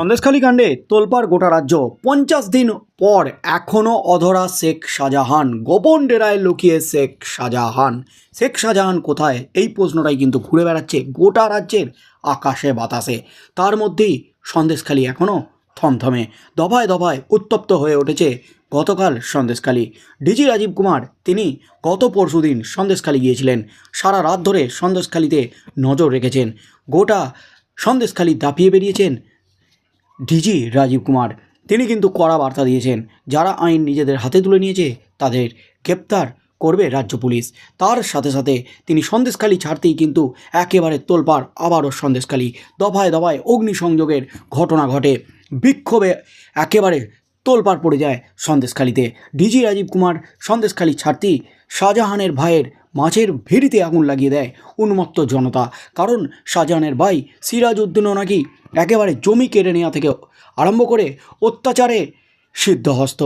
সন্দেশখালী কাণ্ডে তোলপাড় গোটা রাজ্য। পঞ্চাশ দিন পর এখনও অধরা শেখ শাহজাহান। গোপন ডেরায় লুকিয়ে শেখ শাহজাহান। শেখ শাহজাহান কোথায়? এই প্রশ্নটাই কিন্তু ঘুরে বেড়াচ্ছে গোটা রাজ্যের আকাশে বাতাসে। তার মধ্যেই সন্দেশখালী এখনও থমথমে, দফায় দফায় উত্তপ্ত হয়ে উঠেছে গতকাল সন্দেশখালী। ডিজি রাজীব কুমার, তিনি গত পরশুদিন সন্দেশখালী গিয়েছিলেন। সারা রাত ধরে সন্দেশখালীতে নজর রেখেছেন। গোটা সন্দেশখালী দাপিয়ে বেরিয়েছেন ডিজি রাজীব কুমার। তিনি কিন্তু কড়া বার্তা দিয়েছেন, যারা আইন নিজেদের হাতে তুলে নিয়েছে, তাদের গ্রেপ্তার করবে রাজ্য পুলিশ। তার সাথে সাথে তিনি সন্দেশখালী ছাড়তেই কিন্তু একেবারে তোলপাড়, আবারও সন্দেশখালী, দফায় দফায় অগ্নিসংযোগের ঘটনা ঘটে। বিক্ষোভে একেবারে তোলপাড় পড়ে যায় সন্দেশখালীতে। ডিজি রাজীব কুমার সন্দেশখালী ছাড়তেই শাহজাহানের ভাইয়ের মাছের ভেড়িতে আগুন লাগিয়ে দেয় উন্মত্ত জনতা। কারণ শাহজাহানের ভাই সিরাজ উদ্দিনও নাকি একেবারে জমি কেড়ে নেওয়া থেকে আরম্ভ করে অত্যাচারে সিদ্ধহস্ত।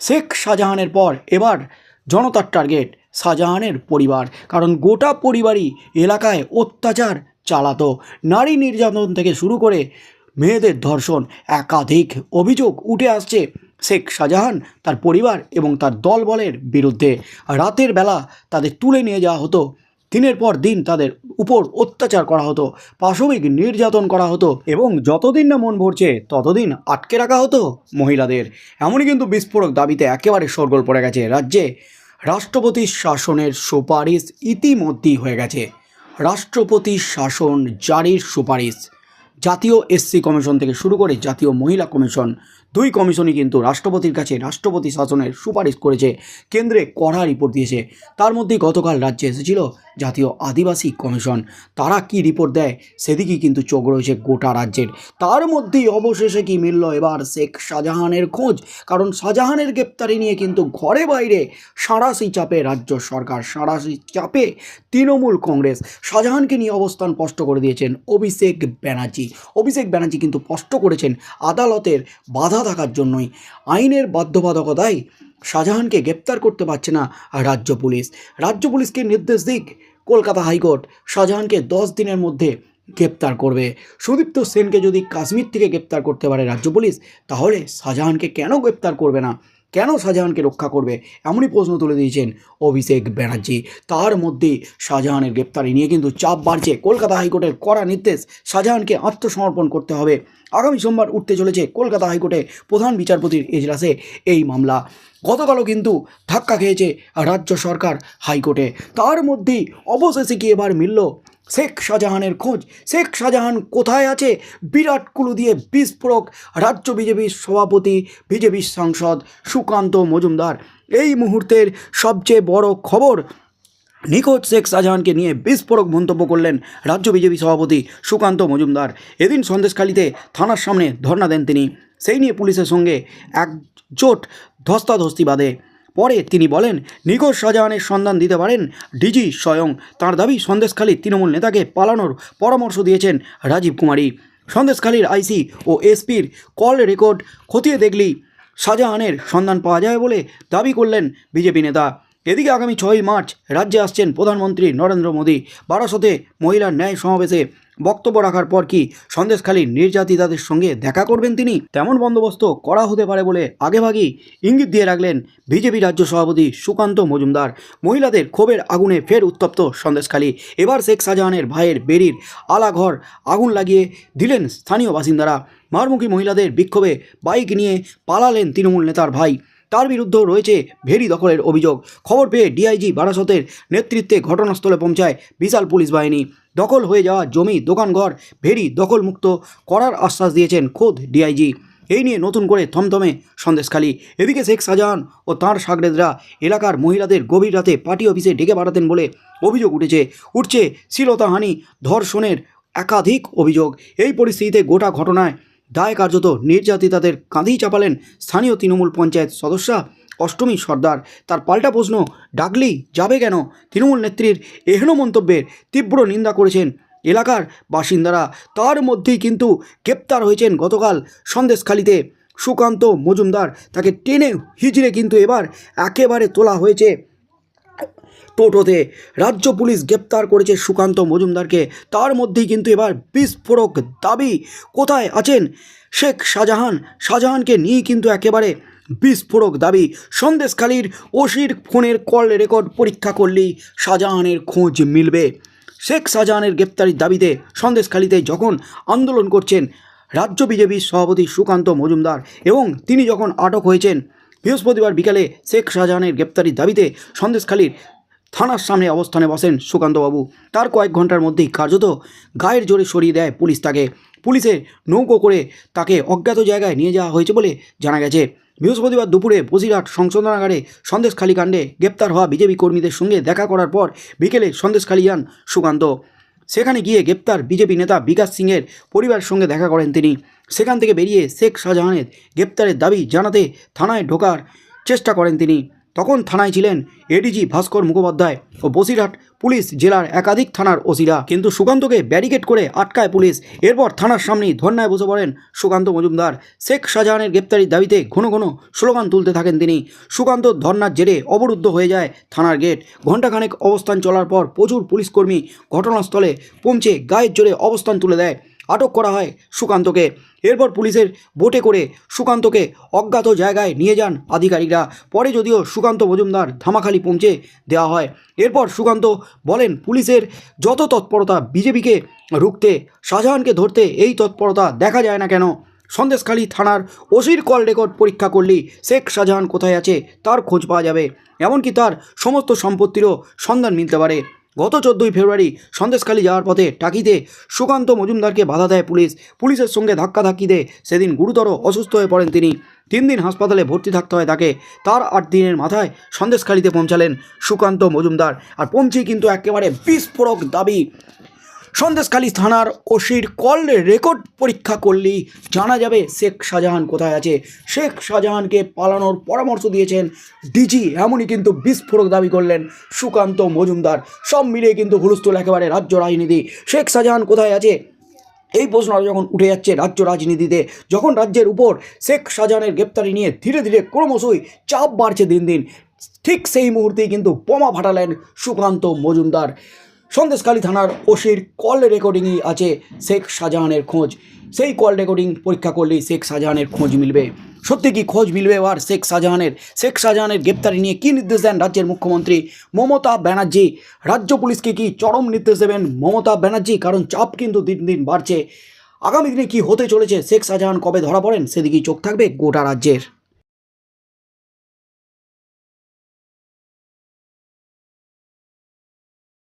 শেখ শাহজাহানের পর এবার জনতার টার্গেট শাহজাহানের পরিবার। কারণ গোটা পরিবারই এলাকায় অত্যাচার চালাতো। নারী নির্যাতন থেকে শুরু করে মেয়েদের ধর্ষণ একাধিক অভিযোগ উঠে আসছে শেখ শাহজাহান তার পরিবার এবং তার দলবলের বিরুদ্ধে রাতের বেলা তাদের তুলে নিয়ে যাওয়া হতো। দিনের পর দিন তাদের উপর অত্যাচার করা হতো, পাশবিক নির্যাতন করা হতো এবং যতদিন না মন ভরছে ততদিন আটকে রাখা হতো মহিলাদের। এমনই কিন্তু বিস্ফোরক দাবিতে একেবারে সরগোল পড়ে গেছে রাজ্যে। রাষ্ট্রপতির শাসনের সুপারিশ ইতিমধ্যেই হয়ে গেছে। রাষ্ট্রপতি শাসন জারির সুপারিশ। জাতীয় এসসি কমিশন থেকে শুরু করে জাতীয় মহিলা কমিশন দুই কমিশনই কিন্তু রাষ্ট্রপতির কাছে রাষ্ট্রপতি শাসনের সুপারিশ করেছে, কেন্দ্রে কড়া রিপোর্ট দিয়েছে। তার মধ্যেই গতকাল রাজ্যে এসেছিল জাতীয় আদিবাসী কমিশন। তারা কি রিপোর্ট দেয় সেদিকেই কিন্তু চোখ রয়েছে গোটা রাজ্যের। তার মধ্যেই অবশেষে কি মিলল এবার শেখ শাহজাহানের খোঁজ? কারণ শাহজাহানের গ্রেপ্তারি নিয়ে কিন্তু ঘরে বাইরে সাঁড়াশি চাপে রাজ্য সরকার, সাঁড়াশি চাপে তৃণমূল কংগ্রেস। শাহজাহানকে নিয়ে অবস্থান স্পষ্ট করে দিয়েছেন অভিষেক ব্যানার্জি। অভিষেক ব্যানার্জি কিন্তু স্পষ্ট করেছেন আদালতের বাধা থাকার জন্যই। আইনের বাধ্যবাধকতায় শাহজাহানকে গ্রেপ্তার করতে পারছে না রাজ্য পুলিশ। রাজ্য পুলিশকে নির্দেশ দিক, কলকাতা হাইকোর্ট শাহজাহানকে দশ দিনের মধ্যে গ্রেপ্তার করবে। সুদীপ্ত সেনকে যদি কাশ্মীর থেকে গ্রেপ্তার করতে পারে রাজ্য পুলিশ, তাহলে শাহজাহানকে কেন গ্রেপ্তার করবে না? কেন শাহজাহানকে রক্ষা করবে? এমনই প্রশ্ন তুলে দিয়েছেন অভিষেক ব্যানার্জি। তার মধ্যেই শাহজাহানের গ্রেপ্তারি নিয়ে কিন্তু চাপ বাড়ছে। কলকাতা হাইকোর্টের কড়া নির্দেশ, শাহজাহানকে আত্মসমর্পণ করতে হবে। আগামী সোমবার উঠতে চলেছে কলকাতা হাইকোর্টে প্রধান বিচারপতির এজলাসে এই মামলা। গতকালও কিন্তু ধাক্কা খেয়েছে রাজ্য সরকার হাইকোর্টে। তার মধ্যেই অবশেষে কি এবার মিলল? শেখ শাহজাহানের খোঁজ। শেখ শাহজাহান কোথায় আছে? বিরাট কুলু দিয়ে বিস্ফোরক রাজ্য বিজেপির সভাপতি বিজেপির সাংসদ সুকান্ত মজুমদার। এই মুহূর্তের সবচেয়ে বড় খবর নিখোঁজ শেখ শাহজাহানকে নিয়ে বিস্ফোরক মন্তব্য করলেন রাজ্য বিজেপি সভাপতি সুকান্ত মজুমদার। এদিন সন্দেশখালীতে থানার সামনে ধর্ণা দেন তিনি। সেই নিয়ে পুলিশের সঙ্গে একজোট ধস্তাধস্তি বাঁধে। পরে তিনি বলেন, নিখোঁজ শাহজাহানের সন্ধান দিতে পারেন ডিজি স্বয়ং। তাঁর দাবি সন্দেশখালী তৃণমূল নেতাকে পালানোর পরামর্শ দিয়েছেন রাজীব কুমারী। সন্দেশখালীর আইসি ও এসপির কল রেকর্ড খতিয়ে দেখলেই শাহজাহানের সন্ধান পাওয়া যায় বলে দাবি করলেন বিজেপি নেতা। এদিকে আগামী ছয়ই মার্চ রাজ্যে আসছেন প্রধানমন্ত্রী নরেন্দ্র মোদী। বারাসতে মহিলার ন্যায় সমাবেশে বক্তব্য রাখার পর কি সন্দেশখালীর নির্যাতিতাদের সঙ্গে দেখা করবেন তিনি? তেমন বন্দোবস্ত করা হতে পারে বলে আগেভাগেই ইঙ্গিত দিয়ে রাখলেন বিজেপি রাজ্য সভাপতি সুকান্ত মজুমদার। মহিলাদের ক্ষোভের আগুনে ফের উত্তপ্ত সন্দেশখালী। এবার শেখ শাহজাহানের ভাইয়ের বেরির আলাঘর আগুন লাগিয়ে দিলেন স্থানীয় বাসিন্দারা। মারমুখী মহিলাদের বিক্ষোভে বাইক নিয়ে পালালেন তৃণমূল নেতার ভাই। তার বিরুদ্ধেও রয়েছে ভেরি দখলের অভিযোগ। খবর পেয়ে ডিআইজি বারাসতের নেতৃত্বে ঘটনাস্থলে পৌঁছায় বিশাল পুলিশ বাহিনী। দখল হয়ে যাওয়া জমি, দোকানঘর ভেড়ি দখলমুক্ত করার আশ্বাস দিয়েছেন খোদ ডিআইজি। এই নিয়ে নতুন করে থমথমে সন্দেশখালী। এদিকে শেখ শাহজাহান ও তাঁর সাগরেদরা এলাকার মহিলাদের গভীর রাতে পার্টি অফিসে ডেকে পাঠাতেন বলে অভিযোগ উঠেছে। উঠছে শ্লীলতাহানি, ধর্ষণের একাধিক অভিযোগ। এই পরিস্থিতিতে গোটা ঘটনায় দায় কার্যত নির্যাতিতাদের কাঁধেই চাপালেন স্থানীয় তৃণমূল পঞ্চায়েত সদস্যা অষ্টমী সর্দার। তার পাল্টা প্রশ্ন, ডাকলেই যাবে কেন? তৃণমূল নেত্রীর এহেন মন্তব্যের তীব্র নিন্দা করেছেন এলাকার বাসিন্দারা। তার মধ্যেই কিন্তু গ্রেপ্তার হয়েছেন গতকাল সন্দেশখালিতে। সুকান্ত মজুমদার তাকে টেনে হিজড়ে কিন্তু এবার একেবারে তোলা হয়েছে। টোটোতে রাজ্য পুলিশ গ্রেপ্তার করেছে সুকান্ত মজুমদারকে। তার মধ্যেই কিন্তু এবার বিস্ফোরক দাবি। কোথায় আছেন শেখ শাহজাহান? শাহজাহানকে নিয়ে কিন্তু একেবারে বিস্ফোরক দাবি। সন্দেশখালীর ওসির ফোনের কল রেকর্ড পরীক্ষা করলেই শাহজাহানের খোঁজ মিলবে। শেখ শাহজাহানের গ্রেপ্তারির দাবিতে সন্দেশখালীতে যখন আন্দোলন করছেন রাজ্য বিজেপির সভাপতি সুকান্ত মজুমদার এবং তিনি যখন আটক হয়েছেন বৃহস্পতিবার বিকালে শেখ শাহজাহানের গ্রেপ্তারির দাবিতে সন্দেশখালীর থানার সামনে অবস্থানে বসেন সুকান্তবাবু। তার কয়েক ঘণ্টার মধ্যেই কার্যত গায়ের জোরে সরিয়ে দেয় পুলিশ তাকে। পুলিশের নৌকো করে তাকে অজ্ঞাত জায়গায় নিয়ে যাওয়া হয়েছে বলে জানা গেছে। বৃহস্পতিবার দুপুরে বসিরহাট সংশোধনাগারে সন্দেশখালী কাণ্ডে গ্রেপ্তার হওয়া বিজেপি কর্মীদের সঙ্গে দেখা করার পর বিকেলে সন্দেশখালী যান সুকান্ত। সেখানে গিয়ে গ্রেপ্তার বিজেপি নেতা বিকাশ সিংয়ের পরিবারের সঙ্গে দেখা করেন তিনি। সেখান থেকে বেরিয়ে শেখ শাহজাহানের গ্রেপ্তারের দাবি জানাতে থানায় ঢোকার চেষ্টা করেন তিনি। তখন থানায় ছিলেন এডিজি ভাস্কর মুখোপাধ্যায় ও বসিরহাট পুলিশ জেলার একাধিক থানার ওসিরা। কিন্তু সুকান্তকে ব্যারিকেড করে আটকায় পুলিশ। এরপর থানার সামনেই ধর্নায় বসে পড়েন সুকান্ত মজুমদার। শেখ শাহজাহানের গ্রেপ্তারির দাবিতে ঘন ঘন স্লোগান তুলতে থাকেন তিনি। সুকান্ত ধর্নার জেরে অবরুদ্ধ হয়ে যায় থানার গেট। ঘণ্টাখানেক অবস্থান চলার পর প্রচুর পুলিশকর্মী ঘটনাস্থলে পৌঁছে গায়ের জোরে অবস্থান তুলে দেয়। আটক করা হয় সুকান্তকে। এরপর পুলিশের বোটে করে সুকান্তকে অজ্ঞাত জায়গায় নিয়ে যান আধিকারিকরা। পরে যদিও সুকান্ত মজুমদার ধামাখালি পৌঁছে দেওয়া হয়। এরপর সুকান্ত বলেন, পুলিশের যত তৎপরতা বিজেপিকে রুখতে, শাহজাহানকে ধরতে এই তৎপরতা দেখা যায় না কেন? সন্দেশখালী থানার ওসির কল রেকর্ড পরীক্ষা করলেই শেখ শাহজাহান কোথায় আছে? তার খোঁজ পাওয়া যাবে। এমনকি তার সমস্ত সম্পত্তিরও সন্ধান মিলতে পারে। গত চোদ্দোই ফেব্রুয়ারি সন্দেশখালি যাওয়ার পথে টাকিতে সুকান্ত মজুমদারকে বাধা দেয় পুলিশ। পুলিশের সঙ্গে ধাক্কাধাক্কিতে সেদিন গুরুতর অসুস্থ হয়ে পড়েন তিনি। তিন দিন হাসপাতালে ভর্তি থাকতে হয় তাকে। তার আট দিনের মাথায় সন্দেশখালিতে পৌঁছালেন সুকান্ত মজুমদার। আর পৌঁছেই কিন্তু একেবারে বিস্ফোরক দাবি সন্দেশখালী থানার ওসির কল রেকর্ড পরীক্ষা করলেই জানা যাবে শেখ শাহজাহান কোথায় আছে। শেখ শাহজাহানকে পালানোর পরামর্শ দিয়েছেন ডিজি, এমনই কিন্তু বিস্ফোরক দাবি করলেন সুকান্ত মজুমদার। সব মিলিয়ে কিন্তু হুলস্থুল একেবারে রাজ্য রাজনীতি। শেখ শাহজাহান কোথায় আছে? এই প্রশ্নটা যখন উঠে যাচ্ছে রাজ্য রাজনীতিতে, যখন রাজ্যের উপর শেখ শাহজাহানের গ্রেপ্তারি নিয়ে ধীরে ধীরে ক্রমশই চাপ বাড়ছে দিন দিন, ঠিক সেই মুহূর্তেই কিন্তু বোমা ফাটালেন সুকান্ত মজুমদার। সন্দেশখালী থানার ওসির কল রেকর্ডিংই আছে শেখ শাহজাহানের খোঁজ। সেই কল রেকর্ডিং পরীক্ষা করলেই শেখ শাহজাহানের খোঁজ মিলবে। সত্যি কি খোঁজ মিলবে আর শেখ শাহজাহানের? শেখ শাহজাহানের গ্রেপ্তারি নিয়ে কী নির্দেশ দেন রাজ্যের মুখ্যমন্ত্রী মমতা ব্যানার্জি? রাজ্য পুলিশকে কি চরম নির্দেশ দেবেন মমতা ব্যানার্জি? কারণ চাপ কিন্তু দিন দিন বাড়ছে। আগামী দিনে কি হতে চলেছে? শেখ শাহজাহান কবে ধরা পড়েন? সেদিকেই চোখ থাকবে গোটা রাজ্যের।